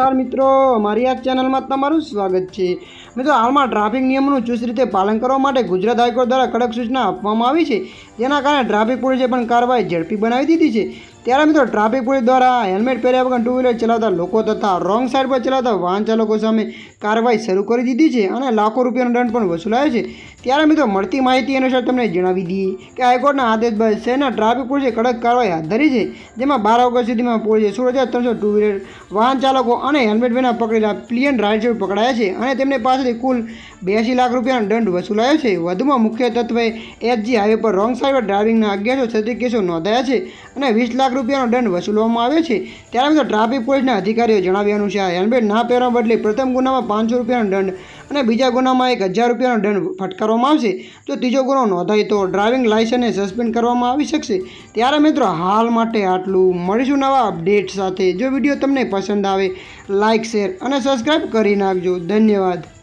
નમસ્કાર મિત્રો, અમારી આ ચેનલમાં તમારું સ્વાગત છે. મિત્રો, હાલમાં ટ્રાફિક નિયમોનું ચુસ્ત રીતે પાલન કરવા માટે ગુજરાત હાઈકોર્ટ દ્વારા કડક સૂચના આપવામાં આવી છે. જેના કારણે ટ્રાફિક પોલીસે પણ કાર્યવાહી ઝડપી બનાવી દીધી છે. ત્યારે મિત્રો ટ્રાફિક પોલીસ દ્વારા હેલ્મેટ પહેર્યા વગર ટુ વ્હીલર ચલાવતા લોકો તથા રોંગ સાઈડ પર ચલાવતા વાહન ચાલકો સામે કાર્યવાહી શરૂ કરી દીધી છે અને લાખો રૂપિયાનો દંડ પણ વસૂલાયો છે. ત્યારે મિત્રો, મળતી માહિતી અનુસાર તમને જણાવી દઈએ કે હાઈકોર્ટના આદેશ બાદ શહેરના ટ્રાફિક પોલીસે કડક કાર્યવાહી હાથ ધરી છે, જેમાં બાર ઓગસ્ટ સુધીમાં પોલીસે સોળ હજાર ત્રણસો ટુ વ્હીલર વાહન ચાલકો અને હેલ્મેટ વિના પકડેલા પ્લિયન રાઇડર પકડાયા છે અને તેમને પાસેથી કુલ બ્યાસી લાખ રૂપિયાનો દંડ વસૂલાયો છે. વધુમાં મુખ્ય તત્વે એચજી હાઈવે પર રોંગ સાઈડ પર ડ્રાઇવિંગના અગિયારસો છત્રીસ કેસો નોંધાયા છે અને વીસ લાખ રૂપિયાનો દંડ વસૂલવામાં આવ્યો છે. ત્યારે મિત્રો ટ્રાફિક પોલીસના અધિકારીઓ છે આ હેલ્મેટ ના પહેરવા બદલે પ્રથમ ગુનામાં પાંચસો રૂપિયાનો દંડ અને બીજા ગુનામાં એક હજાર રૂપિયાનો દંડ ફટકારવામાં આવશે. જો ત્રીજો ગુનો નોંધાય તો ડ્રાઇવિંગ લાઇસન્સને સસ્પેન્ડ કરવામાં આવી શકશે. ત્યારે મિત્રો હાલ માટે આટલું. મળીશું નવા અપડેટ સાથે. જો વીડિયો તમને પસંદ આવે, લાઇક, શેર અને સબસ્ક્રાઈબ કરી નાખજો. ધન્યવાદ.